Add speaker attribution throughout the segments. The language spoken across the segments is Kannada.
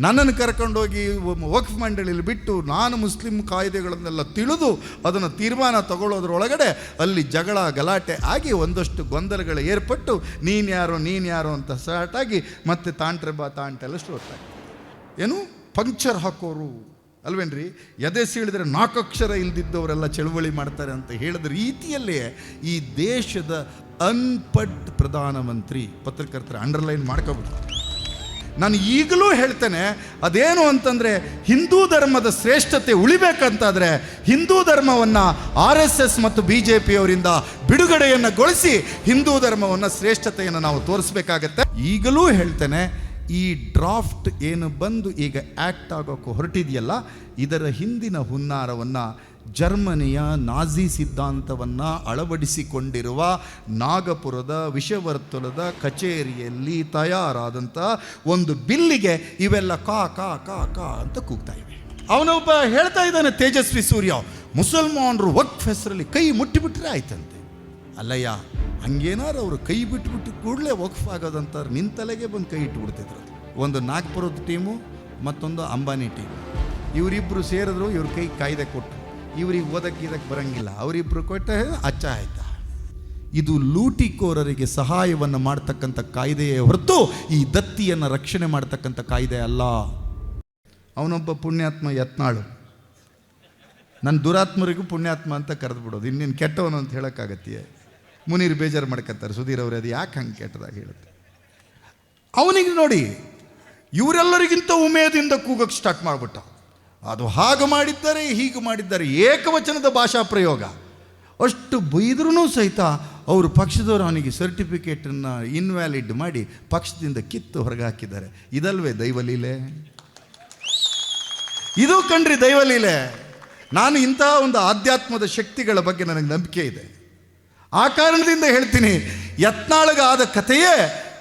Speaker 1: ನನ್ನನ್ನು ಕರ್ಕೊಂಡೋಗಿ ವಕ್ಫ್ ಮಂಡಳಿಯಲ್ಲಿ ಬಿಟ್ಟು ನಾನು ಮುಸ್ಲಿಂ ಕಾಯ್ದೆಗಳನ್ನೆಲ್ಲ ತಿಳಿದು ಅದನ್ನು ತೀರ್ಮಾನ ತಗೊಳ್ಳೋದ್ರೊಳಗಡೆ ಅಲ್ಲಿ ಜಗಳ ಗಲಾಟೆ ಆಗಿ ಒಂದಷ್ಟು ಗೊಂದಲಗಳು ಏರ್ಪಟ್ಟು ನೀನು ಯಾರೋ ನೀನು ಯಾರೋ ಅಂತ ಸ್ಟಾರ್ಟ್ ಆಗಿ ಮತ್ತೆ ತಾಂಟ್ರೆ ಬಾ ತಾಂಟೆಲ್ಲ ಸ್ಟೋರ್ಟ್ ಏನು? ಪಂಕ್ಚರ್ ಹಾಕೋರು. ಅಲ್ವೇನ್ರಿ? ಎದೆ ಸೀಳಿದ್ರೆ ನಾಲ್ಕಕ್ಷರ ಇಲ್ದಿದ್ದವರೆಲ್ಲ ಚಳುವಳಿ ಮಾಡ್ತಾರೆ ಅಂತ ಹೇಳಿದ ರೀತಿಯಲ್ಲೇ ಈ ದೇಶದ ಅನ್ಪಡ್ ಪ್ರಧಾನಮಂತ್ರಿ ಪತ್ರಕರ್ತರ ಅಂಡರ್ಲೈನ್ ಮಾಡ್ಕೋಬೇಕು ನಾನು ಈಗಲೂ ಹೇಳ್ತೇನೆ, ಅದೇನು ಅಂತಂದರೆ ಹಿಂದೂ ಧರ್ಮದ ಶ್ರೇಷ್ಠತೆ ಉಳಿಬೇಕಂತಾದರೆ ಹಿಂದೂ ಧರ್ಮವನ್ನು ಆರ್ ಎಸ್ ಎಸ್ ಮತ್ತು ಬಿ ಜೆ ಪಿಯವರಿಂದ ಬಿಡುಗಡೆಯನ್ನು ಗೊಳಿಸಿ ಹಿಂದೂ ಧರ್ಮವನ್ನು ಶ್ರೇಷ್ಠತೆಯನ್ನು ನಾವು ತೋರಿಸ್ಬೇಕಾಗತ್ತೆ. ಈಗಲೂ ಹೇಳ್ತೇನೆ, ಈ ಡ್ರಾಫ್ಟ್ ಏನು ಬಂದು ಈಗ ಆ್ಯಕ್ಟ್ ಆಗೋಕ್ಕೆ ಹೊರಟಿದೆಯಲ್ಲ, ಇದರ ಹಿಂದಿನ ಹುನ್ನಾರವನ್ನು ಜರ್ಮನಿಯ ನಾಜಿ ಸಿದ್ಧಾಂತವನ್ನು ಅಳವಡಿಸಿಕೊಂಡಿರುವ ನಾಗಪುರದ ವಿಷವರ್ತುಲದ ಕಚೇರಿಯಲ್ಲಿ ತಯಾರಾದಂಥ ಒಂದು ಬಿಲ್ಲಿಗೆ ಇವೆಲ್ಲ ಕಾ ಕಾ ಕಾ ಕಾ ಅಂತ ಕೂಗ್ತಾ ಇವೆ. ಅವನೊಬ್ಬ ಹೇಳ್ತಾ ಇದ್ದಾನೆ, ತೇಜಸ್ವಿ ಸೂರ್ಯ, ಮುಸಲ್ಮಾನರು ವಕ್ಫ್ ಹೆಸರಲ್ಲಿ ಕೈ ಮುಟ್ಟಿಬಿಟ್ರೆ ಆಯ್ತಂತೆ. ಅಲ್ಲಯ್ಯ, ಹಂಗೇನಾರು ಅವರು ಕೈ ಬಿಟ್ಬಿಟ್ಟು ಕೂಡಲೇ ವಕ್ಫ್ ಆಗೋದಂತಾರೆ ನಿನ್ನ ತಲೆಗೆ ಬಂದು ಕೈ ಇಟ್ಬಿಡ್ತಿದ್ರು. ಒಂದು ನಾಗ್ಪುರದ ಟೀಮು, ಮತ್ತೊಂದು ಅಂಬಾನಿ ಟೀಮು. ಇವರಿಬ್ಬರು ಸೇರಿದ್ರು, ಇವ್ರ ಕೈ ಕಾಯ್ದೆ ಕೊಟ್ಟರು ಇವ್ರಿಗೆ ಓದಕ್ಕೆ ಇದಕ್ಕೆ ಬರಂಗಿಲ್ಲ. ಅವರಿಬ್ಬರು ಕೊಟ್ಟ ಅಚ್ಚ ಆಯ್ತಾ. ಇದು ಲೂಟಿಕೋರರಿಗೆ ಸಹಾಯವನ್ನು ಮಾಡ್ತಕ್ಕಂಥ ಕಾಯ್ದೆಯೇ ಹೊರತು ಈ ದತ್ತಿಯನ್ನು ರಕ್ಷಣೆ ಮಾಡ್ತಕ್ಕಂಥ ಕಾಯ್ದೆ ಅಲ್ಲ. ಅವನೊಬ್ಬ ಪುಣ್ಯಾತ್ಮ ಯತ್ನಾಳು. ನನ್ನ ದುರಾತ್ಮರಿಗೂ ಪುಣ್ಯಾತ್ಮ ಅಂತ ಕರೆದು ಬಿಡೋದು. ಇನ್ನೇನು ಕೆಟ್ಟವನು ಅಂತ ಹೇಳೋಕ್ಕಾಗತ್ತೆಯೇ? ಮುನೀರ್ ಬೇಜಾರು ಮಾಡ್ಕೊತಾರೆ ಸುಧೀರ್ ಅವರೇ, ಅದು ಯಾಕೆ ಹಂಗೆ ಕೆಟ್ಟದಾಗ ಹೇಳುತ್ತೆ? ಅವನಿಗೆ ನೋಡಿ, ಇವರೆಲ್ಲರಿಗಿಂತ ಉಮೇದಿಂದ ಕೂಗಕ್ಕೆ ಸ್ಟಾರ್ಟ್ ಮಾಡಿಬಿಟ್ಟ. ಅದು ಹಾಗೆ ಮಾಡಿದ್ದಾರೆ, ಹೀಗೆ ಮಾಡಿದ್ದಾರೆ ಏಕವಚನದ ಭಾಷಾ ಪ್ರಯೋಗ. ಅಷ್ಟು ಬೈದ್ರೂ ಸಹಿತ ಅವರು ಪಕ್ಷದವರು ಅವನಿಗೆ ಸರ್ಟಿಫಿಕೇಟನ್ನು ಇನ್ವ್ಯಾಲಿಡ್ ಮಾಡಿ ಪಕ್ಷದಿಂದ ಕಿತ್ತು ಹೊರಗೆ ಹಾಕಿದ್ದಾರೆ ಇದಲ್ವೇ ದೈವಲೀಲೆ? ಇದು ಕಣ್ರಿ ದೈವಲೀಲೆ? ನಾನು ಇಂತಹ ಒಂದು ಆಧ್ಯಾತ್ಮದ ಶಕ್ತಿಗಳ ಬಗ್ಗೆ ನನಗೆ ನಂಬಿಕೆ ಇದೆ. ಆ ಕಾರಣದಿಂದ ಹೇಳ್ತೀನಿ, ಯತ್ನಾಳಗಾದ ಕಥೆಯೇ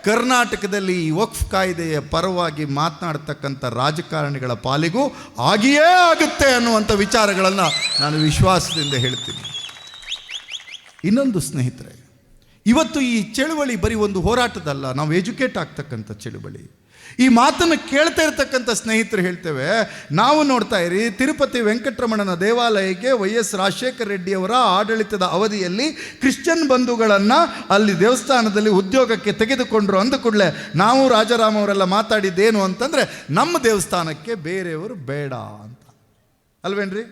Speaker 1: ಕರ್ನಾಟಕದಲ್ಲಿ ಈ ವಕ್ಫ್ ಕಾಯ್ದೆಯ ಪರವಾಗಿ ಮಾತನಾಡ್ತಕ್ಕಂಥ ರಾಜಕಾರಣಿಗಳ ಪಾಲಿಗೂ ಆಗಿಯೇ ಆಗುತ್ತೆ ಅನ್ನುವಂಥ ವಿಚಾರಗಳನ್ನು ನಾನು ವಿಶ್ವಾಸದಿಂದ ಹೇಳ್ತೀನಿ. ಇನ್ನೊಂದು ಸ್ನೇಹಿತರೆ, ಇವತ್ತು ಈ ಚಳುವಳಿ ಬರೀ ಒಂದು ಹೋರಾಟದಲ್ಲ, ನಾವು ಎಜುಕೇಟ್ ಆಗ್ತಕ್ಕಂಥ ಚಳುವಳಿ. ಈ ಮಾತನ್ನು ಕೇಳ್ತಾ ಇರತಕ್ಕಂಥ ಸ್ನೇಹಿತರು ಹೇಳ್ತೇವೆ, ನಾವು ನೋಡ್ತಾ ಇರಿ, ತಿರುಪತಿ ವೆಂಕಟರಮಣನ ದೇವಾಲಯಕ್ಕೆ ವೈ ಎಸ್ ರಾಜಶೇಖರ ರೆಡ್ಡಿಯವರ ಆಡಳಿತದ ಅವಧಿಯಲ್ಲಿ ಕ್ರಿಶ್ಚಿಯನ್ ಬಂಧುಗಳನ್ನು ಅಲ್ಲಿ ದೇವಸ್ಥಾನದಲ್ಲಿ ಉದ್ಯೋಗಕ್ಕೆ ತೆಗೆದುಕೊಂಡ್ರು ಅಂದ ಕೂಡಲೇ ನಾವು ರಾಜಾರಾಮ್ ಅವರೆಲ್ಲ ಮಾತಾಡಿದ್ದೇನು ಅಂತಂದರೆ, ನಮ್ಮ ದೇವಸ್ಥಾನಕ್ಕೆ ಬೇರೆಯವರು ಬೇಡ ಅಂತ. ಅಲ್ವೇನ್ರಿ?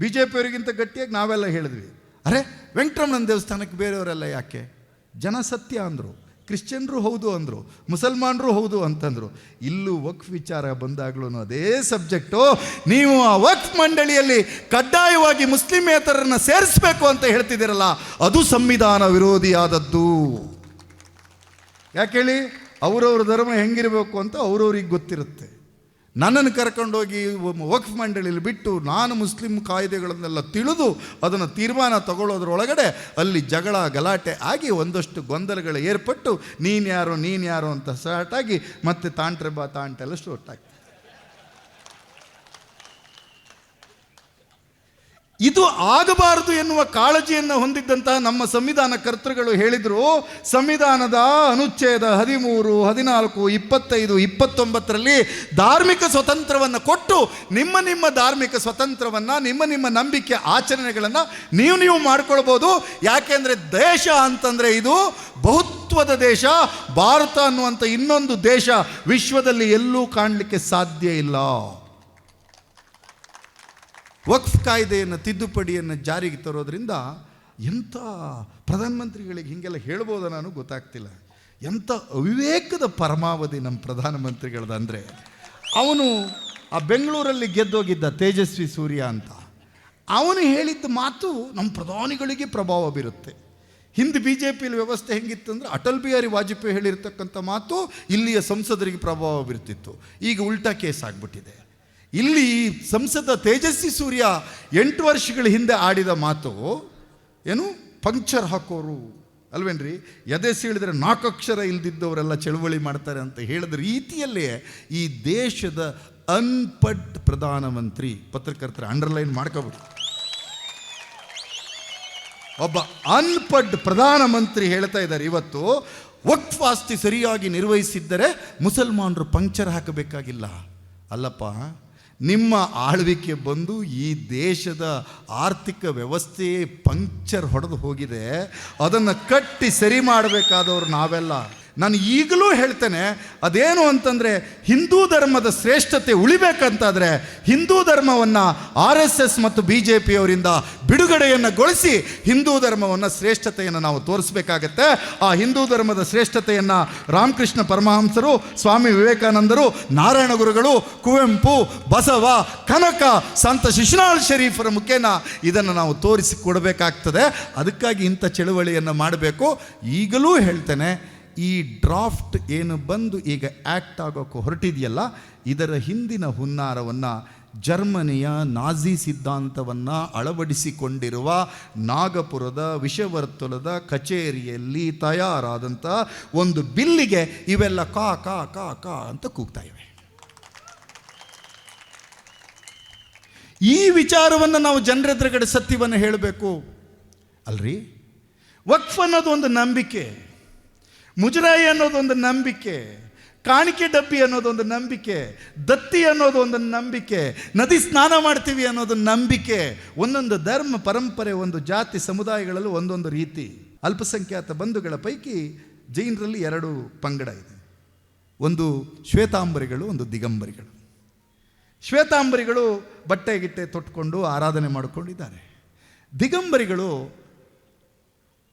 Speaker 1: ಬಿ ಜೆ ಪಿಯವರಿಗಿಂತ ಗಟ್ಟಿಯಾಗಿ ನಾವೆಲ್ಲ ಹೇಳಿದ್ವಿ. ಅರೆ, ವೆಂಕಟರಮಣನ ದೇವಸ್ಥಾನಕ್ಕೆ ಬೇರೆಯವರೆಲ್ಲ ಯಾಕೆ? ಜನ ಸತ್ಯ ಅಂದರು. ಕ್ರಿಶ್ಚಿಯನ್ರು ಹೌದು ಅಂದರು, ಮುಸಲ್ಮಾನರು ಹೌದು ಅಂತಂದರು. ಇಲ್ಲೂ ವಕ್ಫ್ ವಿಚಾರ ಬಂದಾಗಲೂ ಅದೇ ಸಬ್ಜೆಕ್ಟು. ನೀವು ಆ ವಕ್ಫ್ ಮಂಡಳಿಯಲ್ಲಿ ಕಡ್ಡಾಯವಾಗಿ ಮುಸ್ಲಿಮೇತರನ್ನು ಸೇರಿಸಬೇಕು ಅಂತ ಹೇಳ್ತಿದ್ದೀರಲ್ಲ, ಅದು ಸಂವಿಧಾನ ವಿರೋಧಿಯಾದದ್ದು. ಯಾಕೆ ಹೇಳಿ? ಅವರವ್ರ ಧರ್ಮ ಹೆಂಗಿರಬೇಕು ಅಂತ ಅವ್ರವ್ರಿಗೆ ಗೊತ್ತಿರುತ್ತೆ. ನನ್ನನ್ನು ಕರ್ಕೊಂಡೋಗಿ ವಕ್ಫ್ ಮಂಡಳಿಯಲ್ಲಿ ಬಿಟ್ಟು ನಾನು ಮುಸ್ಲಿಂ ಕಾಯ್ದೆಗಳನ್ನೆಲ್ಲ ತಿಳಿದು ಅದನ್ನು ತೀರ್ಮಾನ ತಗೊಳ್ಳೋದ್ರೊಳಗಡೆ ಅಲ್ಲಿ ಜಗಳ ಗಲಾಟೆ ಆಗಿ ಒಂದಷ್ಟು ಗೊಂದಲಗಳು ಏರ್ಪಟ್ಟು ನೀನು ಯಾರೋ ನೀನು ಯಾರೋ ಅಂತ ಸ್ಟಾರ್ಟ್ ಆಗಿ ಮತ್ತೆ ತಾಂಟ್ರೆ ಬಾ ತಾಂಟೆಲ್ಲ ಸ್ಟೋರ್ಟ್ ಆಗಿ ಇದು ಆಗಬಾರದು ಎನ್ನುವ ಕಾಳಜಿಯನ್ನು ಹೊಂದಿದ್ದಂತಹ ನಮ್ಮ ಸಂವಿಧಾನ ಕರ್ತೃಗಳು ಹೇಳಿದರು. ಸಂವಿಧಾನದ ಅನುಚ್ಛೇದ ಹದಿಮೂರು, ಹದಿನಾಲ್ಕು, ಇಪ್ಪತ್ತೈದು, ಇಪ್ಪತ್ತೊಂಬತ್ತರಲ್ಲಿ ಧಾರ್ಮಿಕ ಸ್ವತಂತ್ರವನ್ನು ಕೊಟ್ಟು ನಿಮ್ಮ ನಿಮ್ಮ ಧಾರ್ಮಿಕ ಸ್ವತಂತ್ರವನ್ನು, ನಿಮ್ಮ ನಿಮ್ಮ ನಂಬಿಕೆ ಆಚರಣೆಗಳನ್ನು ನೀವು ನೀವು ಮಾಡ್ಕೊಳ್ಬೋದು. ಯಾಕೆಂದರೆ ದೇಶ ಅಂತಂದರೆ ಇದು ಬಹುತ್ವದ ದೇಶ. ಭಾರತ ಅನ್ನುವಂಥ ಇನ್ನೊಂದು ದೇಶ ವಿಶ್ವದಲ್ಲಿ ಎಲ್ಲೂ ಕಾಣಲಿಕ್ಕೆ ಸಾಧ್ಯ ಇಲ್ಲ. ವಕ್ಫ್ ಕಾಯ್ದೆಯನ್ನು ತಿದ್ದುಪಡಿಯನ್ನು ಜಾರಿಗೆ ತರೋದ್ರಿಂದ ಎಂಥ ಪ್ರಧಾನಮಂತ್ರಿಗಳಿಗೆ ಹೀಗೆಲ್ಲ ಹೇಳ್ಬೋದ ನಾನು ಗೊತ್ತಾಗ್ತಿಲ್ಲ. ಎಂಥ ಅವಿವೇಕದ ಪರಮಾವಧಿ ನಮ್ಮ ಪ್ರಧಾನಮಂತ್ರಿಗಳದ ಅಂದರೆ, ಅವನು ಆ ಬೆಂಗಳೂರಲ್ಲಿ ಗೆದ್ದೋಗಿದ್ದ ತೇಜಸ್ವಿ ಸೂರ್ಯ ಅಂತ, ಅವನು ಹೇಳಿದ್ದ ಮಾತು ನಮ್ಮ ಪ್ರಧಾನಿಗಳಿಗೆ ಪ್ರಭಾವ ಬೀರುತ್ತೆ. ಹಿಂದೆ ಬಿ ಜೆ ಪಿಲಿ ವ್ಯವಸ್ಥೆ ಹೆಂಗಿತ್ತು ಅಂದರೆ ಅಟಲ್ ಬಿಹಾರಿ ವಾಜಪೇಯಿ ಹೇಳಿರ್ತಕ್ಕಂಥ ಮಾತು ಇಲ್ಲಿಯ ಸಂಸದರಿಗೆ ಪ್ರಭಾವ ಬೀರ್ತಿತ್ತು. ಈಗ ಉಲ್ಟಾ ಕೇಸ್ ಆಗಿಬಿಟ್ಟಿದೆ. ಇಲ್ಲಿ ಸಂಸದ ತೇಜಸ್ವಿ ಸೂರ್ಯ ಎಂಟು ವರ್ಷಗಳ ಹಿಂದೆ ಆಡಿದ ಮಾತು ಏನು? ಪಂಕ್ಚರ್ ಹಾಕೋರು. ಅಲ್ವೇನ್ರಿ? ಎದೆ ಸೀಳಿದ್ರೆ ನಾಲ್ಕಕ್ಷರ ಇಲ್ದಿದ್ದವರೆಲ್ಲ ಚಳುವಳಿ ಮಾಡ್ತಾರೆ ಅಂತ ಹೇಳಿದ ರೀತಿಯಲ್ಲೇ ಈ ದೇಶದ ಅನ್ಪಡ್ ಪ್ರಧಾನಮಂತ್ರಿ ಪತ್ರಕರ್ತರ ಅಂಡರ್ಲೈನ್ ಮಾಡ್ಕೋಬೇಕು ಒಬ್ಬ ಅನ್ಪಡ್ ಪ್ರಧಾನಮಂತ್ರಿ ಹೇಳ್ತಾ ಇದ್ದಾರೆ. ಇವತ್ತು ವಕ್ಫ್ ಆಸ್ತಿ ಸರಿಯಾಗಿ ನಿರ್ವಹಿಸಿದ್ದರೆ ಮುಸಲ್ಮಾನರು ಪಂಕ್ಚರ್ ಹಾಕಬೇಕಾಗಿಲ್ಲ. ಅಲ್ಲಪ್ಪ ನಿಮ್ಮ ಆಳ್ವಿಕೆ ಬಂದು ಈ ದೇಶದ ಆರ್ಥಿಕ ವ್ಯವಸ್ಥೆಯೇ ಪಂಕ್ಚರ್ ಹೊಡೆದು ಹೋಗಿದೆ. ಅದನ್ನು ಕಟ್ಟಿ ಸರಿ ಮಾಡಬೇಕಾದವರು ನಾವೆಲ್ಲ. ನಾನು ಈಗಲೂ ಹೇಳ್ತೇನೆ, ಅದೇನು ಅಂತಂದರೆ ಹಿಂದೂ ಧರ್ಮದ ಶ್ರೇಷ್ಠತೆ ಉಳಿಬೇಕಂತಾದರೆ ಹಿಂದೂ ಧರ್ಮವನ್ನು ಆರ್ ಎಸ್ ಎಸ್ ಮತ್ತು ಬಿ ಜೆ ಪಿಯವರಿಂದ ಬಿಡುಗಡೆಯನ್ನು ಗೊಳಿಸಿ ಹಿಂದೂ ಧರ್ಮವನ್ನು ಶ್ರೇಷ್ಠತೆಯನ್ನು ನಾವು ತೋರಿಸಬೇಕಾಗತ್ತೆ. ಆ ಹಿಂದೂ ಧರ್ಮದ ಶ್ರೇಷ್ಠತೆಯನ್ನು ರಾಮಕೃಷ್ಣ ಪರಮಹಂಸರು, ಸ್ವಾಮಿ ವಿವೇಕಾನಂದರು, ನಾರಾಯಣ ಗುರುಗಳು, ಕುವೆಂಪು, ಬಸವ, ಕನಕ, ಸಂತ ಶಿಶುನಾಳ್ ಶರೀಫರ ಮುಖೇನ ಇದನ್ನು ನಾವು ತೋರಿಸಿ ಕೊಡಬೇಕಾಗ್ತದೆ ಅದಕ್ಕಾಗಿ ಇಂಥ ಚಳುವಳಿಯನ್ನು ಮಾಡಬೇಕು. ಈಗಲೂ ಹೇಳ್ತೇನೆ ಈ ಡ್ರಾಫ್ಟ್ ಏನು ಬಂದು ಈಗ ಆ್ಯಕ್ಟ್ ಆಗೋಕ್ಕೆ ಹೊರಟಿದೆಯಲ್ಲ, ಇದರ ಹಿಂದಿನ ಹುನ್ನಾರವನ್ನು ಜರ್ಮನಿಯ ನಾಜಿ ಸಿದ್ಧಾಂತವನ್ನು ಅಳವಡಿಸಿಕೊಂಡಿರುವ ನಾಗಪುರದ ವಿಷವರ್ತುಲದ ಕಚೇರಿಯಲ್ಲಿ ತಯಾರಾದಂಥ ಒಂದು ಬಿಲ್ಲಿಗೆ ಇವೆಲ್ಲ ಕಾ ಕಾ ಕಾ ಕಾ ಅಂತ ಕೂಗ್ತಾ ಇವೆ. ಈ ವಿಚಾರವನ್ನು ನಾವು ಜನರೆದುರುಗಡೆ ಸತ್ಯವನ್ನು ಹೇಳಬೇಕು. ಅಲ್ರಿ? ವಕ್ಫ್ ಅನ್ನೋದು ಒಂದು ನಂಬಿಕೆ. ಮುಜರಾಯಿ ಅನ್ನೋದೊಂದು ನಂಬಿಕೆ, ಕಾಣಿಕೆ ಡಬ್ಬಿ ಅನ್ನೋದೊಂದು ನಂಬಿಕೆ, ದತ್ತಿ ಅನ್ನೋದು ಒಂದು ನಂಬಿಕೆ, ನದಿ ಸ್ನಾನ ಮಾಡ್ತೀವಿ ಅನ್ನೋದು ನಂಬಿಕೆ, ಒಂದೊಂದು ಧರ್ಮ ಪರಂಪರೆ, ಒಂದು ಜಾತಿ ಸಮುದಾಯಗಳಲ್ಲೂ ಒಂದೊಂದು ರೀತಿ. ಅಲ್ಪಸಂಖ್ಯಾತ ಬಂಧುಗಳ ಪೈಕಿ ಜೈನರಲ್ಲಿ ಎರಡು ಪಂಗಡ ಇದೆ. ಒಂದು ಶ್ವೇತಾಂಬರಿಗಳು, ಒಂದು ದಿಗಂಬರಿಗಳು. ಶ್ವೇತಾಂಬರಿಗಳು ಬಟ್ಟೆ ಗಿಟ್ಟೆ ತೊಟ್ಕೊಂಡು ಆರಾಧನೆ ಮಾಡಿಕೊಂಡಿದ್ದಾರೆ. ದಿಗಂಬರಿಗಳು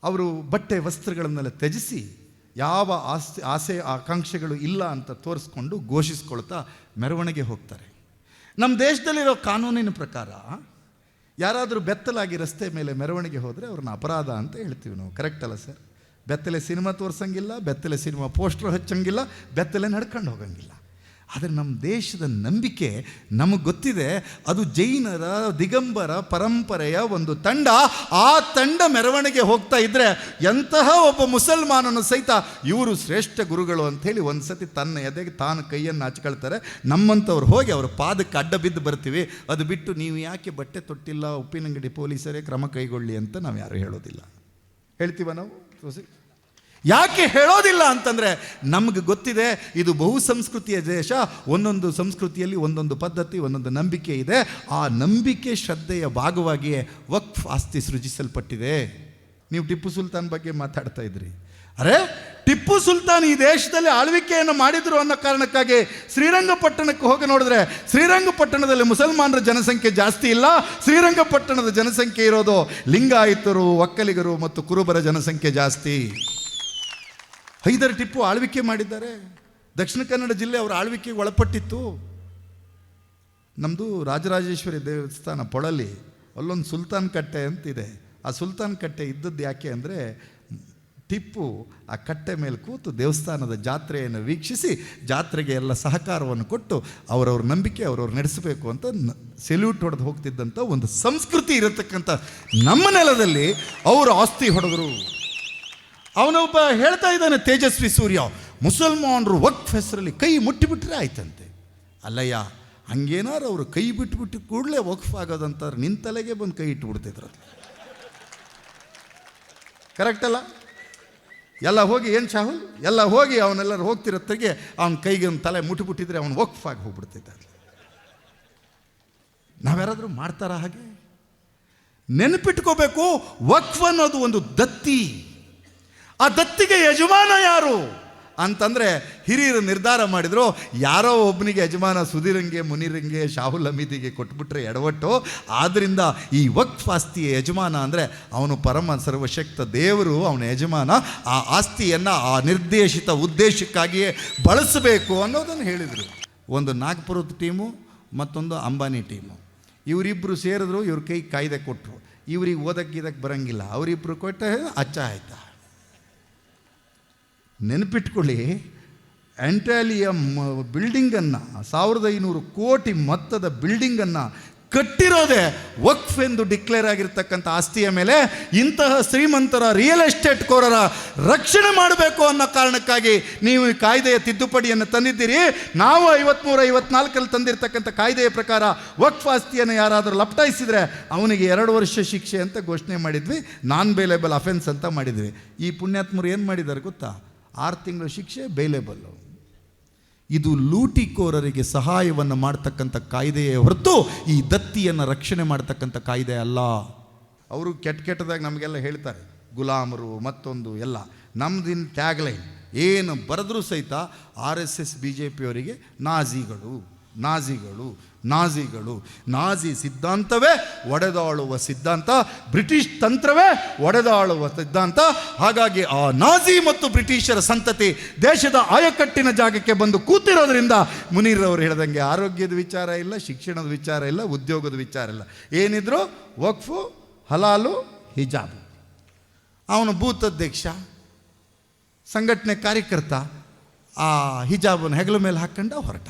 Speaker 1: ಅವರು ಬಟ್ಟೆ ವಸ್ತ್ರಗಳನ್ನೆಲ್ಲ ತ್ಯಜಿಸಿ ಯಾವ ಆಸೆ ಆಸೆ, ಆಕಾಂಕ್ಷೆಗಳು ಇಲ್ಲ ಅಂತ ತೋರಿಸ್ಕೊಂಡು ಘೋಷಿಸ್ಕೊಳ್ತಾ ಮೆರವಣಿಗೆ ಹೋಗ್ತಾರೆ. ನಮ್ಮ ದೇಶದಲ್ಲಿರೋ ಕಾನೂನಿನ ಪ್ರಕಾರ, ಯಾರಾದರೂ ಬೆತ್ತಲಾಗಿ ರಸ್ತೆ ಮೇಲೆ ಮೆರವಣಿಗೆ ಹೋದರೆ ಅವ್ರನ್ನ ಅಪರಾಧ ಅಂತ ಹೇಳ್ತೀವಿ ನಾವು. ಕರೆಕ್ಟ್ ಅಲ್ಲ ಸರ್ ಬೆತ್ತಲೆ ಸಿನಿಮಾ ತೋರಿಸಂಗಿಲ್ಲ, ಬೆತ್ತಲೆ ಸಿನಿಮಾ ಪೋಸ್ಟರ್ ಹಚ್ಚಂಗಿಲ್ಲ, ಬೆತ್ತಲೆ ನಡ್ಕೊಂಡು ಹೋಗಂಗಿಲ್ಲ. ಆದರೆ ನಮ್ಮ ದೇಶದ ನಂಬಿಕೆ ನಮಗೆ ಗೊತ್ತಿದೆ, ಅದು ಜೈನರ, ದಿಗಂಬರ ಪರಂಪರೆಯ ಒಂದು ತಂಡ. ಆ ತಂಡ ಮೆರವಣಿಗೆ ಹೋಗ್ತಾ ಇದ್ದರೆ ಎಂತಹ ಒಬ್ಬ ಮುಸಲ್ಮಾನನು ಸಹಿತ ಇವರು ಶ್ರೇಷ್ಠ ಗುರುಗಳು ಅಂಥೇಳಿ ಒಂದು ಸತಿ ತನ್ನ ಎದೆಗೆ ತಾನು ಕೈಯನ್ನು ಹಚ್ಕೊಳ್ತಾರೆ. ನಮ್ಮಂಥವ್ರು ಹೋಗಿ ಅವ್ರ ಪಾದಕ್ಕೆ ಅಡ್ಡ ಬಿದ್ದು ಬರ್ತೀವಿ. ಅದು ಬಿಟ್ಟು ನೀವು ಯಾಕೆ ಬಟ್ಟೆ ತೊಟ್ಟಿಲ್ಲ, ಉಪ್ಪಿನಂಗಡಿ ಪೊಲೀಸರೇ ಕ್ರಮ ಕೈಗೊಳ್ಳಿ ಅಂತ ನಾವು ಯಾರು ಹೇಳೋದಿಲ್ಲ. ಹೇಳ್ತೀವ ನಾವು? ಯಾಕೆ ಹೇಳೋದಿಲ್ಲ ಅಂತಂದರೆ ನಮಗೆ ಗೊತ್ತಿದೆ ಇದು ಬಹು ಸಂಸ್ಕೃತಿಯ ದೇಶ, ಒಂದೊಂದು ಸಂಸ್ಕೃತಿಯಲ್ಲಿ ಒಂದೊಂದು ಪದ್ಧತಿ, ಒಂದೊಂದು ನಂಬಿಕೆ ಇದೆ. ಆ ನಂಬಿಕೆ ಶ್ರದ್ಧೆಯ ಭಾಗವಾಗಿಯೇ ವಕ್ಫ್ ಆಸ್ತಿ ಸೃಜಿಸಲ್ಪಟ್ಟಿದೆ. ನೀವು ಟಿಪ್ಪು ಸುಲ್ತಾನ್ ಬಗ್ಗೆ ಮಾತಾಡ್ತಾ ಇದ್ರಿ. ಅರೆ, ಟಿಪ್ಪು ಸುಲ್ತಾನ್ ಈ ದೇಶದಲ್ಲಿ ಆಳ್ವಿಕೆಯನ್ನು ಮಾಡಿದ್ರು ಅನ್ನೋ ಕಾರಣಕ್ಕಾಗಿ ಶ್ರೀರಂಗಪಟ್ಟಣಕ್ಕೆ ಹೋಗಿ ನೋಡಿದ್ರೆ ಶ್ರೀರಂಗಪಟ್ಟಣದಲ್ಲಿ ಮುಸಲ್ಮಾನರ ಜನಸಂಖ್ಯೆ ಜಾಸ್ತಿ ಇಲ್ಲ. ಶ್ರೀರಂಗಪಟ್ಟಣದ ಜನಸಂಖ್ಯೆ ಇರೋದು ಲಿಂಗಾಯಿತರು, ಒಕ್ಕಲಿಗರು ಮತ್ತು ಕುರುಬರ ಜನಸಂಖ್ಯೆ ಜಾಸ್ತಿ. ಹೈದರ್ ಟಿಪ್ಪು ಆಳ್ವಿಕೆ ಮಾಡಿದ್ದಾರೆ. ದಕ್ಷಿಣ ಕನ್ನಡ ಜಿಲ್ಲೆ ಅವರ ಆಳ್ವಿಕೆಗೆ ಒಳಪಟ್ಟಿತ್ತು. ನಮ್ಮದು ರಾಜರಾಜೇಶ್ವರಿ ದೇವಸ್ಥಾನ ಪೊಳಲಿ, ಅಲ್ಲೊಂದು ಸುಲ್ತಾನ್ ಕಟ್ಟೆ ಅಂತಿದೆ. ಆ ಸುಲ್ತಾನ್ ಕಟ್ಟೆ ಇದ್ದದ್ದು ಯಾಕೆ ಅಂದರೆ, ಟಿಪ್ಪು ಆ ಕಟ್ಟೆ ಮೇಲೆ ಕೂತು ದೇವಸ್ಥಾನದ ಜಾತ್ರೆಯನ್ನು ವೀಕ್ಷಿಸಿ ಜಾತ್ರೆಗೆ ಎಲ್ಲ ಸಹಕಾರವನ್ನು ಕೊಟ್ಟು ಅವರವ್ರ ನಂಬಿಕೆ ಅವರವ್ರು ನಡೆಸಬೇಕು ಅಂತ ಸೆಲ್ಯೂಟ್ ಹೊಡೆದು ಹೋಗ್ತಿದ್ದಂಥ ಒಂದು ಸಂಸ್ಕೃತಿ ಇರತಕ್ಕಂಥ ನಮ್ಮ ನೆಲದಲ್ಲಿ ಅವರು ಆಸ್ತಿ ಹೊಡೆದರು. ಅವನೊಬ್ಬ ಹೇಳ್ತಾ ಇದ್ದಾನೆ, ತೇಜಸ್ವಿ ಸೂರ್ಯ, ಮುಸಲ್ಮಾನರು ವಕ್ಫ್ ಹೆಸರಲ್ಲಿ ಕೈ ಮುಟ್ಟಿಬಿಟ್ರೆ ಆಯ್ತಂತೆ. ಅಲ್ಲಯ್ಯ, ಹಂಗೇನಾರು ಅವರು ಕೈ ಬಿಟ್ಬಿಟ್ಟು ಕೂಡಲೇ ವಕ್ಫ್ ಆಗೋದಂತಾರೆ ನಿನ್ನ ತಲೆಗೆ ಬಂದು ಕೈ ಇಟ್ಬಿಡ್ತಿದ್ರು ಕರೆಕ್ಟ್ ಅಲ್ಲ? ಎಲ್ಲ ಹೋಗಿ ಏನು ಶಾಹುಲ್? ಎಲ್ಲ ಹೋಗಿ ಅವನೆಲ್ಲರೂ ಹೋಗ್ತಿರತ್ತಿಗೆ ಅವನ ಕೈಗೆ ಒಂದು ತಲೆ ಮುಟ್ಟಿಬಿಟ್ಟಿದ್ರೆ ಅವನು ವಕ್ಫ್ ಆಗಿ ಹೋಗ್ಬಿಡ್ತಿದ್ದ ನಾವ್ಯಾರಾದರೂ ಮಾಡ್ತಾರ ಹಾಗೆ? ನೆನಪಿಟ್ಕೋಬೇಕು, ವಕ್ಫ್ ಅನ್ನೋದು ಒಂದು ದತ್ತಿ. ಆ ದತ್ತಿಗೆ ಯಜಮಾನ ಯಾರು? ಅಂತಂದರೆ ಹಿರಿಯರು ನಿರ್ಧಾರ ಮಾಡಿದ್ರು, ಯಾರೋ ಒಬ್ಬನಿಗೆ ಯಜಮಾನ ಸುಧೀರಂಗೆ, ಮುನಿರಂಗೆ, ಶಾಹುಲ್ ಅಮಿತಿಗೆ ಕೊಟ್ಬಿಟ್ರೆ ಎಡವಟ್ಟು. ಆದ್ದರಿಂದ ಈ ವಕ್ಫ್ ಆಸ್ತಿಯ ಯಜಮಾನ ಅಂದರೆ ಅವನು ಪರಮ ಸರ್ವಶಕ್ತ ದೇವರು, ಅವನ ಯಜಮಾನ ಆ ಆಸ್ತಿಯನ್ನು ಆ ನಿರ್ದೇಶಿತ ಉದ್ದೇಶಕ್ಕಾಗಿಯೇ ಬಳಸಬೇಕು ಅನ್ನೋದನ್ನು ಹೇಳಿದರು. ಒಂದು ನಾಗ್ಪುರದ ಟೀಮು, ಮತ್ತೊಂದು ಅಂಬಾನಿ ಟೀಮು. ಇವರಿಬ್ಬರು ಸೇರಿದ್ರು, ಇವ್ರ ಕೈ ಕಾಯ್ದೆ ಕೊಟ್ಟರು ಇವ್ರಿಗೆ ಓದಕ್ಕೆ ಇದಕ್ಕೆ ಬರಂಗಿಲ್ಲ. ಅವರಿಬ್ಬರು ಕೊಟ್ಟ ಅಚ್ಚ ಆಯ್ತಾ? ನೆನಪಿಟ್ಕೊಳ್ಳಿ ಆ್ಯಂಟಾಲಿಯಂ ಬಿಲ್ಡಿಂಗನ್ನು ಸಾವಿರದ ಐನೂರು ಕೋಟಿ ಮೊತ್ತದ ಬಿಲ್ಡಿಂಗನ್ನು ಕಟ್ಟಿರೋದೇ ವಕ್ಫ್ ಎಂದು ಡಿಕ್ಲೇರ್ ಆಗಿರ್ತಕ್ಕಂಥ ಆಸ್ತಿಯ ಮೇಲೆ ಇಂತಹ ಶ್ರೀಮಂತರ ರಿಯಲ್ ಎಸ್ಟೇಟ್ ಕೋರರ ರಕ್ಷಣೆ ಮಾಡಬೇಕು ಅನ್ನೋ ಕಾರಣಕ್ಕಾಗಿ ನೀವು ಈ ಕಾಯ್ದೆಯ ತಿದ್ದುಪಡಿಯನ್ನು ತಂದಿದ್ದೀರಿ. ನಾವು ಐವತ್ತ್ಮೂರು ಐವತ್ನಾಲ್ಕಲ್ಲಿ ತಂದಿರತಕ್ಕಂಥ ಕಾಯ್ದೆಯ ಪ್ರಕಾರ ವಕ್ಫ್ ಆಸ್ತಿಯನ್ನು ಯಾರಾದರೂ ಲಪ್ಟಾಯಿಸಿದರೆ ಅವನಿಗೆ ಎರಡು ವರ್ಷ ಶಿಕ್ಷೆ ಅಂತ ಘೋಷಣೆ ಮಾಡಿದ್ವಿ. ನಾನ್ ಬೇಲೇಬಲ್ ಅಫೆನ್ಸ್ ಅಂತ ಮಾಡಿದ್ವಿ. ಈ ಪುಣ್ಯಾತ್ಮರು ಏನು ಮಾಡಿದ್ದಾರೆ ಗೊತ್ತಾ? ಆರು ತಿಂಗಳ ಶಿಕ್ಷೆ ಬೇಲೇಬಲ್ಲು ಇದು ಲೂಟಿಕೋರರಿಗೆ ಸಹಾಯವನ್ನು ಮಾಡ್ತಕ್ಕಂಥ ಕಾಯ್ದೆಯೇ ಹೊರತು ಈ ದತ್ತಿಯನ್ನು ರಕ್ಷಣೆ ಮಾಡ್ತಕ್ಕಂಥ ಕಾಯ್ದೆ ಅಲ್ಲ. ಅವರು ಕೆಟ್ಟ ಕೆಟ್ಟದಾಗ ನಮಗೆಲ್ಲ ಹೇಳ್ತಾರೆ. ಗುಲಾಮರು, ಮತ್ತೊಂದು, ಎಲ್ಲ. ನಮ್ದಿನ ಟ್ಯಾಗ್ಲೈನ್ ಏನು ಬರೆದ್ರೂ ಸಹಿತ R S S B J ಪಿಯವರಿಗೆ ನಾಜಿಗಳು. ನಾಜಿಗಳು ನಾಜಿಗಳು, ನಾಜಿ ಸಿದ್ಧಾಂತವೇ ಒಡೆದಾಳುವ ಸಿದ್ಧಾಂತ, ಬ್ರಿಟಿಷ್ ತಂತ್ರವೇ ಒಡೆದಾಳುವ ಸಿದ್ಧಾಂತ. ಹಾಗಾಗಿ ಆ ನಾಜಿ ಮತ್ತು ಬ್ರಿಟಿಷರ ಸಂತತಿ ದೇಶದ ಆಯಕಟ್ಟಿನ ಜಾಗಕ್ಕೆ ಬಂದು ಕೂತಿರೋದ್ರಿಂದ ಮುನೀರವರು ಹೇಳ್ದಂಗೆ ಆರೋಗ್ಯದ ವಿಚಾರ ಇಲ್ಲ, ಶಿಕ್ಷಣದ ವಿಚಾರ ಇಲ್ಲ, ಉದ್ಯೋಗದ ವಿಚಾರ ಇಲ್ಲ. ಏನಿದ್ರು ವಕ್ಫು, ಹಲಾಲು, ಹಿಜಾಬ್. ಅವನು ಬೂತ್ ಅಧ್ಯಕ್ಷ, ಸಂಘಟನೆ ಕಾರ್ಯಕರ್ತ, ಆ ಹಿಜಾಬನ್ನು ಹೆಗಲ ಮೇಲೆ ಹಾಕ್ಕೊಂಡ ಹೊರಟ.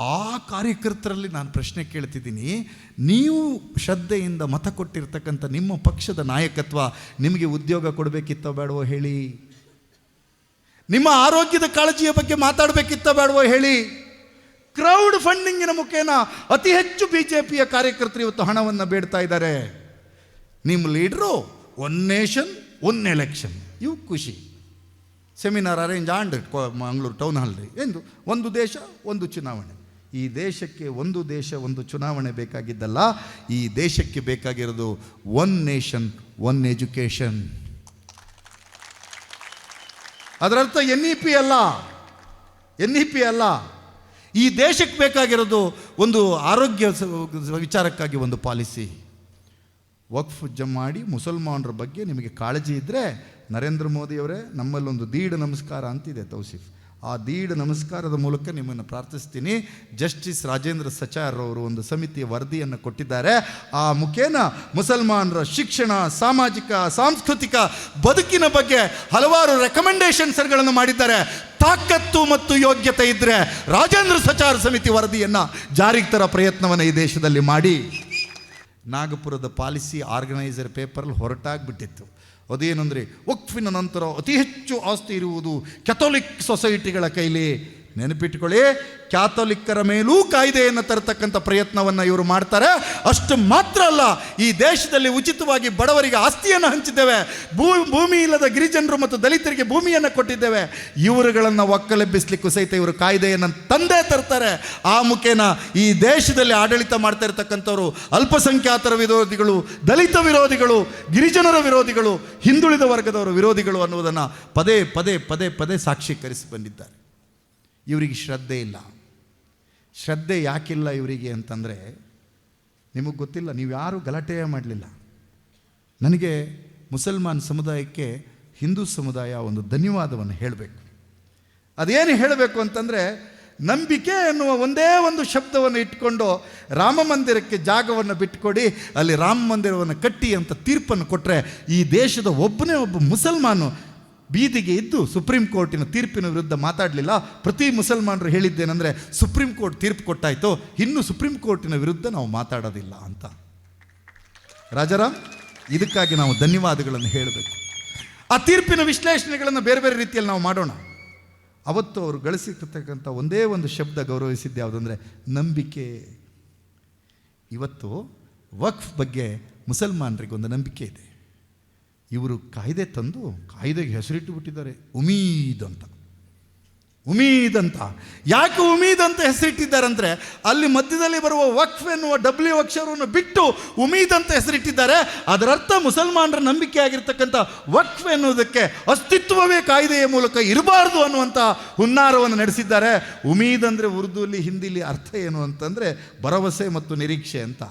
Speaker 1: ಆ ಕಾರ್ಯಕರ್ತರಲ್ಲಿ ನಾನು ಪ್ರಶ್ನೆ ಕೇಳ್ತಿದ್ದೀನಿ. ನೀವು ಶ್ರದ್ಧೆಯಿಂದ ಮತ ಕೊಟ್ಟಿರ್ತಕ್ಕಂಥ ನಿಮ್ಮ ಪಕ್ಷದ ನಾಯಕತ್ವ ನಿಮಗೆ ಉದ್ಯೋಗ ಕೊಡಬೇಕಿತ್ತೋ ಬೇಡವೋ ಹೇಳಿ. ನಿಮ್ಮ ಆರೋಗ್ಯದ ಕಾಳಜಿಯ ಬಗ್ಗೆ ಮಾತಾಡಬೇಕಿತ್ತೋ ಬೇಡವೋ ಹೇಳಿ. ಕ್ರೌಡ್ ಫಂಡಿಂಗಿನ ಮುಖೇನ ಅತಿ ಹೆಚ್ಚು ಬಿ ಜೆ ಪಿಯ ಕಾರ್ಯಕರ್ತರು ಇವತ್ತು ಹಣವನ್ನು ಬೇಡ್ತಾ ಇದ್ದಾರೆ. ನಿಮ್ಮ ಲೀಡ್ರು ಒನ್ ನೇಷನ್ ಒನ್ ಎಲೆಕ್ಷನ್ ಇವು ಖುಷಿ. Seminar arrange and Mangaluru town hall ರೀ. ಎಂದು, ಒಂದು ದೇಶ, ಒಂದು ಚುನಾವಣೆ. ಈ ದೇಶಕ್ಕೆ ಒಂದು ದೇಶ, ಒಂದು ಚುನಾವಣೆ ಬೇಕಾಗಿದ್ದಲ್ಲ, ಈ ದೇಶಕ್ಕೆ ಬೇಕಾಗಿರೋದು ಒನ್ ನೇಷನ್ ಒನ್ ಎಜುಕೇಷನ್ ಅದರರ್ಥ ಎನ್ ಇ ಪಿ ಅಲ್ಲ ಎನ್ ಇ ಪಿ ಅಲ್ಲ, ಈ ದೇಶಕ್ಕೆ ಬೇಕಾಗಿರೋದು ಒಂದು ಆರೋಗ್ಯ ವಿಚಾರಕ್ಕಾಗಿ ಒಂದು ಪಾಲಿಸಿ. ವಕ್ಫ್ ಮಾಡಿ ಮುಸಲ್ಮಾನರ ಬಗ್ಗೆ ನಿಮಗೆ ಕಾಳಜಿ ಇದ್ದರೆ ನರೇಂದ್ರ ಮೋದಿಯವರೇ ನಮ್ಮಲ್ಲೊಂದು ದೀಢ ನಮಸ್ಕಾರ ಅಂತಿದೆ ತೌಸಿಫ್. ಆ ದೀಢ ನಮಸ್ಕಾರದ ಮೂಲಕ ನಿಮ್ಮನ್ನು ಪ್ರಾರ್ಥಿಸ್ತೀನಿ. ಜಸ್ಟಿಸ್ ರಾಜೇಂದ್ರ ಸಚಾರ್ ಅವರು ಒಂದು ಸಮಿತಿಯ ವರದಿಯನ್ನು ಕೊಟ್ಟಿದ್ದಾರೆ. ಆ ಮುಖೇನ ಮುಸಲ್ಮಾನರ ಶಿಕ್ಷಣ, ಸಾಮಾಜಿಕ, ಸಾಂಸ್ಕೃತಿಕ ಬದುಕಿನ ಬಗ್ಗೆ ಹಲವಾರು ರೆಕಮೆಂಡೇಶನ್ಸ್ಗಳನ್ನು ಮಾಡಿದ್ದಾರೆ. ತಾಕತ್ತು ಮತ್ತು ಯೋಗ್ಯತೆ ಇದ್ದರೆ ರಾಜೇಂದ್ರ ಸಚಾರ್ ಸಮಿತಿ ವರದಿಯನ್ನು ಜಾರಿಗೆ ತರೋ ಪ್ರಯತ್ನವನ್ನು ಈ ದೇಶದಲ್ಲಿ ಮಾಡಿ. ನಾಗಪುರದ ಪಾಲಿಸಿ ಆರ್ಗನೈಸರ್ ಪೇಪರಲ್ಲಿ ಹೊರಟಾಗ್ಬಿಟ್ಟಿತ್ತು. ಅದೇನೆಂದರೆ ವಕ್ಫಿನ ನಂತರ ಅತಿ ಹೆಚ್ಚು ಆಸ್ತಿ ಇರುವುದು ಕ್ಯಾಥೋಲಿಕ್ ಸೊಸೈಟಿಗಳ ಕೈಲಿ ನೆನಪಿಟ್ಕೊಳ್ಳಿ, ಕ್ಯಾಥೋಲಿಕ್ಕರ ಮೇಲೂ ಕಾಯ್ದೆಯನ್ನು ತರತಕ್ಕಂಥ ಪ್ರಯತ್ನವನ್ನು ಇವರು ಮಾಡ್ತಾರೆ. ಅಷ್ಟು ಮಾತ್ರ ಅಲ್ಲ, ಈ ದೇಶದಲ್ಲಿ ಉಚಿತವಾಗಿ ಬಡವರಿಗೆ ಆಸ್ತಿಯನ್ನು ಹಂಚಿದ್ದೇವೆ. ಭೂ, ಭೂಮಿ ಇಲ್ಲದ ಗಿರಿಜನರು ಮತ್ತು ದಲಿತರಿಗೆ ಭೂಮಿಯನ್ನು ಕೊಟ್ಟಿದ್ದೇವೆ. ಇವರುಗಳನ್ನು ಒಕ್ಕಲೆಬ್ಬಿಸ್ಲಿಕ್ಕೂ ಸಹಿತ ಇವರು ಕಾಯ್ದೆಯನ್ನು ತಂದೇ ತರ್ತಾರೆ. ಆ ಮುಖೇನ ಈ ದೇಶದಲ್ಲಿ ಆಡಳಿತ ಮಾಡ್ತಾ ಇರತಕ್ಕಂಥವ್ರು ಅಲ್ಪಸಂಖ್ಯಾತರ ವಿರೋಧಿಗಳು, ದಲಿತ ವಿರೋಧಿಗಳು, ಗಿರಿಜನರ ವಿರೋಧಿಗಳು, ಹಿಂದುಳಿದ ವರ್ಗದವರ ವಿರೋಧಿಗಳು ಅನ್ನುವುದನ್ನು ಪದೇ ಪದೇ ಪದೇ ಪದೇ ಸಾಕ್ಷೀಕರಿಸಿ ಬಂದಿದ್ದಾರೆ. ಇವರಿಗೆ ಶ್ರದ್ಧೆ ಇಲ್ಲ. ಶ್ರದ್ಧೆ ಯಾಕಿಲ್ಲ ಇವರಿಗೆ ಅಂತಂದರೆ, ನಿಮಗೆ ಗೊತ್ತಿಲ್ಲ, ನೀವು ಯಾರೂ ಗಲಾಟೆಯೇ ಮಾಡಲಿಲ್ಲ. ನನಗೆ ಮುಸಲ್ಮಾನ್ ಸಮುದಾಯಕ್ಕೆ ಹಿಂದೂ ಸಮುದಾಯ ಒಂದು ಧನ್ಯವಾದವನ್ನು ಹೇಳಬೇಕು. ಅದೇನು ಹೇಳಬೇಕು ಅಂತಂದರೆ, ನಂಬಿಕೆ ಎನ್ನುವ ಒಂದೇ ಒಂದು ಶಬ್ದವನ್ನು ಇಟ್ಕೊಂಡು ರಾಮ ಮಂದಿರಕ್ಕೆ ಜಾಗವನ್ನು ಬಿಟ್ಟುಕೊಡಿ ಅಲ್ಲಿ ರಾಮ ಮಂದಿರವನ್ನು ಕಟ್ಟಿ ಅಂತ ತೀರ್ಪನ್ನು ಕೊಟ್ಟರೆ ಈ ದೇಶದ ಒಬ್ಬನೇ ಒಬ್ಬ ಮುಸಲ್ಮಾನು ಬೀದಿಗೆ ಇದ್ದು ಸುಪ್ರೀಂ ಕೋರ್ಟಿನ ತೀರ್ಪಿನ ವಿರುದ್ಧ ಮಾತಾಡಲಿಲ್ಲ. ಪ್ರತಿ ಮುಸಲ್ಮಾನರು ಹೇಳಿದ್ದೇನೆಂದರೆ ಸುಪ್ರೀಂ ಕೋರ್ಟ್ ತೀರ್ಪು ಕೊಟ್ಟಾಯಿತು. ಇನ್ನು ಸುಪ್ರೀಂ ಕೋರ್ಟಿನ ವಿರುದ್ಧ ನಾವು ಮಾತಾಡೋದಿಲ್ಲ ಅಂತ. ರಾಜಾರಾಮ್, ಇದಕ್ಕಾಗಿ ನಾವು ಧನ್ಯವಾದಗಳನ್ನು ಹೇಳಬೇಕು. ಆ ತೀರ್ಪಿನ ವಿಶ್ಲೇಷಣೆಗಳನ್ನು ಬೇರೆ ಬೇರೆ ರೀತಿಯಲ್ಲಿ ನಾವು ಮಾಡೋಣ. ಅವತ್ತು ಅವರು ಗಳಿಸಿರ್ತಕ್ಕಂಥ ಒಂದೇ ಒಂದು ಶಬ್ದ ಗೌರವಿಸಿದ್ದು ಯಾವುದಂದರೆ ನಂಬಿಕೆ. ಇವತ್ತು ವಕ್ಫ್ ಬಗ್ಗೆ ಮುಸಲ್ಮಾನರಿಗೆ ಒಂದು ನಂಬಿಕೆ ಇದೆ. ಇವರು ಕಾಯ್ದೆ ತಂದು ಕಾಯ್ದೆಗೆ ಹೆಸರಿಟ್ಟು ಬಿಟ್ಟಿದ್ದಾರೆ ಉಮೀದ್ ಅಂತ. ಉಮೀದ್ ಅಂತ. ಯಾಕೆ ಉಮೀದ್ ಅಂತ ಹೆಸರಿಟ್ಟಿದ್ದಾರೆ ಅಂದರೆ ಅಲ್ಲಿ ಮಧ್ಯದಲ್ಲಿ ಬರುವ ವಕ್ಫ್ ಎನ್ನುವ ಡಬ್ಲ್ಯೂ ಅಕ್ಷರವನ್ನು ಬಿಟ್ಟು ಉಮೀದ್ ಅಂತ ಹೆಸರಿಟ್ಟಿದ್ದಾರೆ. ಅದರರ್ಥ ಮುಸಲ್ಮಾನರ ನಂಬಿಕೆ ಆಗಿರ್ತಕ್ಕಂಥ ವಕ್ಫ್ ಎನ್ನುವುದಕ್ಕೆ ಅಸ್ತಿತ್ವವೇ ಕಾಯ್ದೆಯ ಮೂಲಕ ಇರಬಾರ್ದು ಅನ್ನುವಂಥ ಹುನ್ನಾರವನ್ನು ನಡೆಸಿದ್ದಾರೆ. ಉಮೀದ್ ಅಂದರೆ ಉರ್ದುಲಿ ಹಿಂದಿಲಿ ಅರ್ಥ ಏನು ಅಂತಂದರೆ ಭರವಸೆ ಮತ್ತು ನಿರೀಕ್ಷೆ ಅಂತ.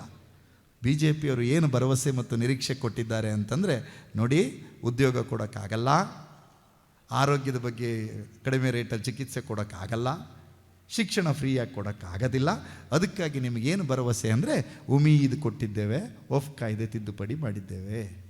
Speaker 1: ಬಿ ಜೆ ಪಿಯವರು ಏನು ಭರವಸೆ ಮತ್ತು ನಿರೀಕ್ಷೆ ಕೊಟ್ಟಿದ್ದಾರೆ ಅಂತಂದರೆ, ನೋಡಿ, ಉದ್ಯೋಗ ಕೊಡೋಕ್ಕಾಗಲ್ಲ, ಆರೋಗ್ಯದ ಬಗ್ಗೆ ಕಡಿಮೆ ರೇಟಲ್ಲಿ ಚಿಕಿತ್ಸೆ ಕೊಡೋಕ್ಕಾಗಲ್ಲ, ಶಿಕ್ಷಣ ಫ್ರೀಯಾಗಿ ಕೊಡೋಕ್ಕಾಗೋದಿಲ್ಲ. ಅದಕ್ಕಾಗಿ ನಿಮಗೇನು ಭರವಸೆ ಅಂದರೆ, ಉಮೀದು ಕೊಟ್ಟಿದ್ದೇವೆ, ಒಫ್ ಕಾಯ್ದೆ ತಿದ್ದುಪಡಿ ಮಾಡಿದ್ದೇವೆ.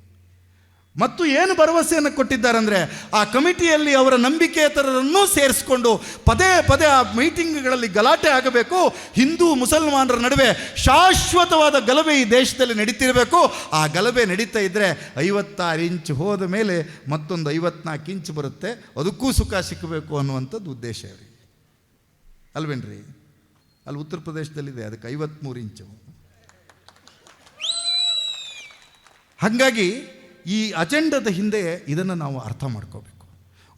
Speaker 1: ಮತ್ತು ಏನು ಭರವಸೆಯನ್ನು ಕೊಟ್ಟಿದ್ದಾರೆ ಅಂದರೆ ಆ ಕಮಿಟಿಯಲ್ಲಿ ಅವರ ನಂಬಿಕೆಯೇತರರನ್ನೂ ಸೇರಿಸಿಕೊಂಡು ಪದೇ ಪದೇ ಆ ಮೀಟಿಂಗ್ಗಳಲ್ಲಿ ಗಲಾಟೆ ಆಗಬೇಕು. ಹಿಂದೂ ಮುಸಲ್ಮಾನರ ನಡುವೆ ಶಾಶ್ವತವಾದ ಗಲಭೆ ಈ ದೇಶದಲ್ಲಿ ನಡೀತಿರಬೇಕು. ಆ ಗಲಭೆ ನಡೀತಾ ಇದ್ದರೆ ಐವತ್ತಾರು ಇಂಚು ಹೋದ ಮೇಲೆ ಮತ್ತೊಂದು ಐವತ್ನಾಲ್ಕು ಇಂಚು ಬರುತ್ತೆ. ಅದಕ್ಕೂ ಸುಖ ಸಿಕ್ಕಬೇಕು ಅನ್ನುವಂಥದ್ದು ಉದ್ದೇಶ ರೀ ಅಲ್ವೇನ್ರಿ? ಅಲ್ಲಿ ಉತ್ತರ ಪ್ರದೇಶದಲ್ಲಿದೆ, ಅದಕ್ಕೆ ಐವತ್ತ್ಮೂರು ಇಂಚು. ಹಾಗಾಗಿ ಈ ಅಜೆಂಡದ ಹಿಂದೆ ಇದನ್ನು ನಾವು ಅರ್ಥ ಮಾಡ್ಕೋಬೇಕು.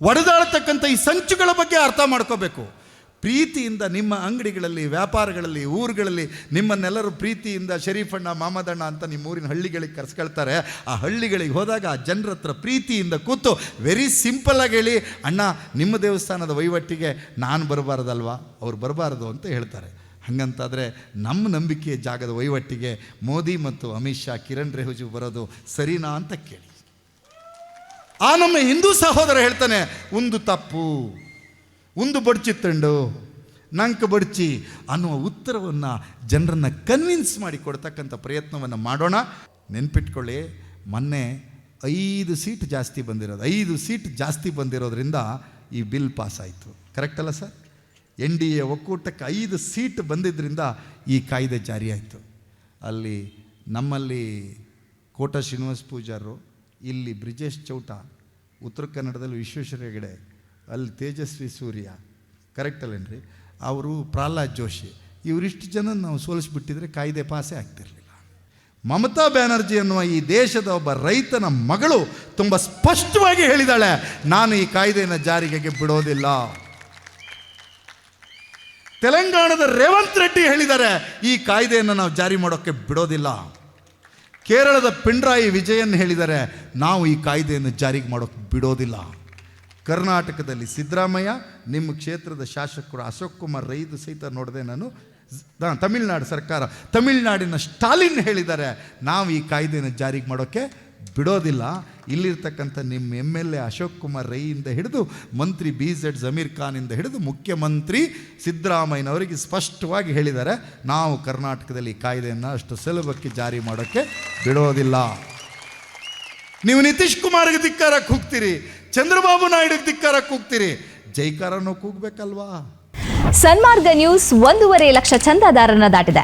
Speaker 1: ಒಡೆದಾಳ್ತಕ್ಕಂಥ ಈ ಸಂಚುಗಳ ಬಗ್ಗೆ ಅರ್ಥ ಮಾಡ್ಕೋಬೇಕು. ಪ್ರೀತಿಯಿಂದ ನಿಮ್ಮ ಅಂಗಡಿಗಳಲ್ಲಿ, ವ್ಯಾಪಾರಗಳಲ್ಲಿ, ಊರುಗಳಲ್ಲಿ ನಿಮ್ಮನ್ನೆಲ್ಲರೂ ಪ್ರೀತಿಯಿಂದ ಶರೀಫಣ್ಣ ಮಾಮದಣ್ಣ ಅಂತ ನಿಮ್ಮ ಊರಿನ ಹಳ್ಳಿಗಳಿಗೆ ಕರೆಸ್ಕೊಳ್ತಾರೆ. ಆ ಹಳ್ಳಿಗಳಿಗೆ ಹೋದಾಗ ಆ ಜನರ ಹತ್ರ ಪ್ರೀತಿಯಿಂದ ಕೂತು ವೆರಿ ಸಿಂಪಲಾಗಿ ಹೇಳಿ, ಅಣ್ಣ, ನಿಮ್ಮ ದೇವಸ್ಥಾನದ ವಹಿವಟ್ಟಿಗೆ ನಾನು ಬರಬಾರ್ದಲ್ವಾ? ಅವ್ರು ಬರಬಾರ್ದು ಅಂತ ಹೇಳ್ತಾರೆ. ಹಾಗಂತಾದರೆ ನಮ್ಮ ನಂಬಿಕೆಯ ಜಾಗದ ವಹಿವಟ್ಟಿಗೆ ಮೋದಿ ಮತ್ತು ಅಮಿತ್ ಶಾ ಕಿರಣ್ ರೆಹುಜು ಬರೋದು ಸರಿನಾ ಅಂತ ಕೇಳಿ. ಆ ನಮ್ಮ ಹಿಂದೂ ಸಹೋದರ ಹೇಳ್ತಾನೆ, ಒಂದು ತಪ್ಪು, ಒಂದು ತಂಡು ನಂಕ ಬಡ್ಚಿ ಅನ್ನುವ ಉತ್ತರವನ್ನು ಜನರನ್ನು ಕನ್ವಿನ್ಸ್ ಮಾಡಿ ಕೊಡ್ತಕ್ಕಂಥ ಪ್ರಯತ್ನವನ್ನು ಮಾಡೋಣ. ನೆನ್ಪಿಟ್ಕೊಳ್ಳಿ, ಮೊನ್ನೆ ಐದು ಸೀಟ್ ಜಾಸ್ತಿ ಬಂದಿರೋದು, ಐದು ಸೀಟ್ ಜಾಸ್ತಿ ಬಂದಿರೋದ್ರಿಂದ ಈ ಬಿಲ್ ಪಾಸ್ ಆಯಿತು ಕರೆಕ್ಟ್ ಅಲ್ಲ ಸರ್? ಎನ್ ಡಿ ಎ ಒಕ್ಕೂಟಕ್ಕೆ ಐದು ಸೀಟ್ ಬಂದಿದ್ದರಿಂದ ಈ ಕಾಯ್ದೆ ಜಾರಿಯಾಯಿತು. ಅಲ್ಲಿ ನಮ್ಮಲ್ಲಿ ಕೋಟ ಶ್ರೀನಿವಾಸ ಪೂಜಾರರು, ಇಲ್ಲಿ ಬ್ರಿಜೇಶ್ ಚೌಟ, ಉತ್ತರ ಕನ್ನಡದಲ್ಲಿ ವಿಶ್ವೇಶ್ವರ ಹೆಗಡೆ, ಅಲ್ಲಿ ತೇಜಸ್ವಿ ಸೂರ್ಯ ಕರೆಕ್ಟ್ ಅಲ್ಲೇನ್ರಿ? ಅವರು ಪ್ರಹ್ಲಾದ್ ಜೋಶಿ, ಇವರಿಷ್ಟು ಜನ ನಾವು ಸೋಲಿಸ್ಬಿಟ್ಟಿದ್ರೆ ಕಾಯ್ದೆ ಪಾಸೇ ಆಗ್ತಿರಲಿಲ್ಲ. ಮಮತಾ ಬ್ಯಾನರ್ಜಿ ಅನ್ನುವ ಈ ದೇಶದ ಒಬ್ಬ ರೈತನ ಮಗಳು ತುಂಬ ಸ್ಪಷ್ಟವಾಗಿ ಹೇಳಿದಾಳೆ, ನಾನು ಈ ಕಾಯ್ದೆಯನ್ನು ಜಾರಿಗೆ ಬಿಡೋದಿಲ್ಲ. ತೆಲಂಗಾಣದ ರೇವಂತ್ ರೆಡ್ಡಿ ಹೇಳಿದ್ದಾರೆ, ಈ ಕಾಯ್ದೆಯನ್ನು ನಾವು ಜಾರಿ ಮಾಡೋಕ್ಕೆ ಬಿಡೋದಿಲ್ಲ. ಕೇರಳದ ಪಿಣರಾಯಿ ವಿಜಯನ್ ಹೇಳಿದ್ದಾರೆ, ನಾವು ಈ ಕಾಯ್ದೆಯನ್ನು ಜಾರಿಗೆ ಮಾಡೋಕ್ಕೆ ಬಿಡೋದಿಲ್ಲ. ಕರ್ನಾಟಕದಲ್ಲಿ ಸಿದ್ದರಾಮಯ್ಯ, ನಿಮ್ಮ ಕ್ಷೇತ್ರದ ಶಾಸಕರು ಅಶೋಕ್ ಕುಮಾರ್ ರೈದು ಸಹಿತ ನೋಡಿದೆ ನಾನು ತಮಿಳುನಾಡು ಸರ್ಕಾರ. ತಮಿಳುನಾಡಿನ ಸ್ಟಾಲಿನ್ ಹೇಳಿದ್ದಾರೆ, ನಾವು ಈ ಕಾಯ್ದೆಯನ್ನು ಜಾರಿಗೆ ಮಾಡೋಕ್ಕೆ ಬಿಡೋದಿಲ್ಲ. ಇಲ್ಲಿರ್ತಕ್ಕಂಥ ನಿಮ್ಮ M L A Ashok Kumar ರೈಯಿಂದ ಹಿಡಿದು ಮಂತ್ರಿ ಬಿ ಜೆಡ್ ಜಮೀರ್ ಖಾನಿಂದ ಹಿಡಿದು ಮುಖ್ಯಮಂತ್ರಿ ಸಿದ್ದರಾಮಯ್ಯನವರಿಗೆ ಸ್ಪಷ್ಟವಾಗಿ ಹೇಳಿದ್ದಾರೆ, ನಾವು ಕರ್ನಾಟಕದಲ್ಲಿ ಕಾಯ್ದೆಯನ್ನು ಅಷ್ಟು ಸುಲಭಕ್ಕೆ ಜಾರಿ ಮಾಡೋಕ್ಕೆ ಬಿಡೋದಿಲ್ಲ. ನೀವು ನಿತೀಶ್ ಕುಮಾರ್ಗೆ ಧಿಕ್ಕಾರ ಹೋಗ್ತೀರಿ, ಚಂದ್ರಬಾಬು ನಾಯ್ಡುಗೆ ಧಿಕ್ಕಾರ ಹೋಗ್ತೀರಿ ಜೈಕಾರನೂ ಕೂಗ್ಬೇಕಲ್ವಾ?
Speaker 2: ಸನ್ಮಾರ್ಗ ನ್ಯೂಸ್ ಒಂದೂವರೆ ಲಕ್ಷ ಚಂದಾದಾರರನ್ನ ದಾಟಿದೆ.